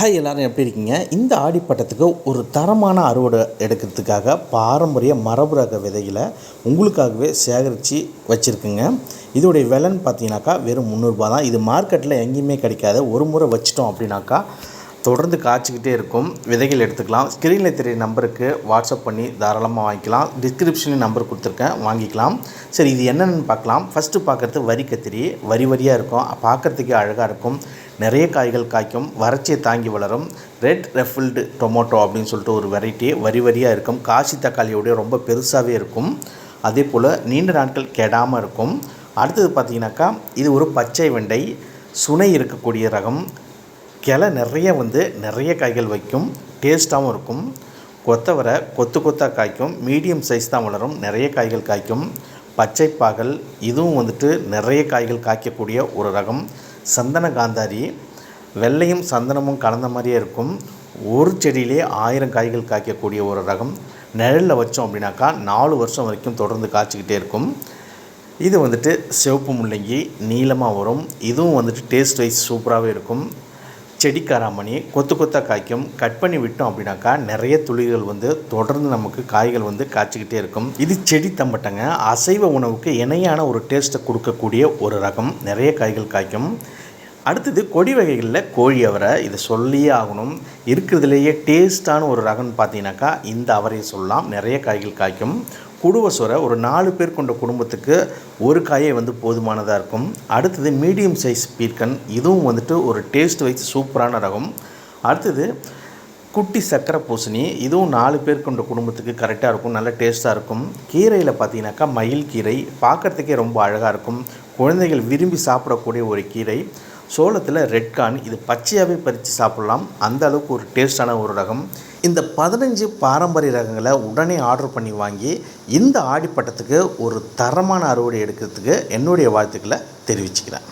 Hi எல்லோரும் எப்படி இருக்கீங்க? இந்த ஆடிப்பட்டத்துக்கு ஒரு தரமான அறுவடை எடுக்கிறதுக்காக பாரம்பரிய மரபு ரக விதைகளை உங்களுக்காகவே சேகரித்து வச்சுருக்குங்க. இதோடைய விலைன்னு பார்த்தீங்கன்னாக்கா வெறும் முந்நூறுபா தான். இது மார்க்கெட்டில் எங்கேயுமே கிடைக்காது. ஒரு முறை வச்சிட்டோம் அப்படின்னாக்கா தொடர்ந்து காய்ச்சிக்கிட்டே இருக்கும். விதைகள் எடுத்துக்கலாம். ஸ்க்ரீனில் தெரிய நம்பருக்கு வாட்ஸ்அப் பண்ணி தாராளமாக வாங்கிக்கலாம். டிஸ்கிரிப்ஷன்லேயும் நம்பர் கொடுத்துருக்கேன். வாங்கிக்கலாம். சரி இது என்னென்னு பார்க்கலாம். ஃபஸ்ட்டு பார்க்குறது வரி கத்திரி. வரி வரியாக இருக்கும். பார்க்குறதுக்கே அழகாக இருக்கும். நிறைய காய்கள் காய்க்கும். வறட்சியை தாங்கி வளரும். ரெட் ரெஃபில்டு டொமோட்டோ அப்படின்னு சொல்லிட்டு ஒரு வெரைட்டி வரி வரியாக இருக்கும். காசி தக்காளியோடைய ரொம்ப பெருசாகவே இருக்கும். அதே போல் நீண்ட நாட்கள் கெடாமல் இருக்கும். அடுத்தது பார்த்தீங்கன்னாக்கா இது ஒரு பச்சை வெண்டை. சுனை இருக்கக்கூடிய ரகம். கிளை நிறைய வந்து நிறைய காய்கள் வைக்கும் டேஸ்ட்டாகவும் இருக்கும். கொத்தவரை கொத்து கொத்தாக காய்க்கும் மீடியம் சைஸ் தான் வளரும். நிறைய காய்கள் காய்க்கும். பச்சை பாகல் இதுவும் வந்துட்டு நிறைய காய்கள் காய்க்கக்கூடிய ஒரு ரகம். சந்தன காந்தாரி வெள்ளையும் சந்தனமும் கலந்த மாதிரியே இருக்கும். ஒரு செடியிலே ஆயிரம் காய்கள் காய்க்கக்கூடிய ஒரு ரகம். நிழலில் வச்சோம் அப்படின்னாக்கா நாலு வருஷம் வரைக்கும் தொடர்ந்து காய்ச்சிக்கிட்டே இருக்கும். இது வந்துட்டு சிவப்பு முள்ளங்கி நீளமாக வரும். இதுவும் வந்துட்டு டேஸ்ட் வைஸ் சூப்பராகவே இருக்கும். செடி காராமணி கொத்து கொத்தாக காய்க்கும் கட் பண்ணி விட்டோம் அப்படின்னாக்கா நிறைய துளிகள் வந்து தொடர்ந்து நமக்கு காய்கள் வந்து காய்ச்சிக்கிட்டே இருக்கும். இது செடி தம்பட்டங்க. அசைவ உணவுக்கு இணையான ஒரு டேஸ்ட்டை கொடுக்கக்கூடிய ஒரு ரகம். நிறைய காய்கள் காய்க்கும். அடுத்தது கொடி வகைகளில் கோழி அவரை இதை சொல்லியே ஆகணும். இருக்கிறதுலேயே டேஸ்ட்டான ஒரு ரகம்னு பார்த்தீங்கன்னாக்கா இந்த அவரையை சொல்லலாம். நிறைய காய்கள் காய்க்கும். குடுவசோரை ஒரு நாலு பேர் கொண்ட குடும்பத்துக்கு ஒரு காயே வந்து போதுமானதாக இருக்கும். அடுத்தது மீடியம் சைஸ் பீர்க்கன் இதுவும் வந்துட்டு ஒரு டேஸ்ட் வைஸ் சூப்பரான ரகம். அடுத்தது குட்டி சக்கரை பூசணி இதுவும் நாலு பேர் கொண்ட குடும்பத்துக்கு கரெக்டாக இருக்கும் நல்ல டேஸ்ட்டாக இருக்கும். கீரையில் பார்த்தீங்கன்னாக்கா மயில் கீரை பார்க்குறதுக்கே ரொம்ப அழகாக இருக்கும். குழந்தைகள் விரும்பி சாப்பிடக்கூடிய ஒரு கீரை. சோளத்தில் ரெட் கார்ன் இது பச்சையாகவே பறித்து சாப்பிட்லாம். அந்த அளவுக்கு ஒரு டேஸ்டான ஒரு ரகம். இந்த பதினஞ்சு பாரம்பரிய ரகங்களை உடனே ஆர்டர் பண்ணி வாங்கி இந்த ஆடிப்பட்டத்துக்கு ஒரு தரமான அறுவடை எடுக்கிறதுக்கு என்னுடைய வாழ்த்துக்களை தெரிவிச்சுக்கிறேன்.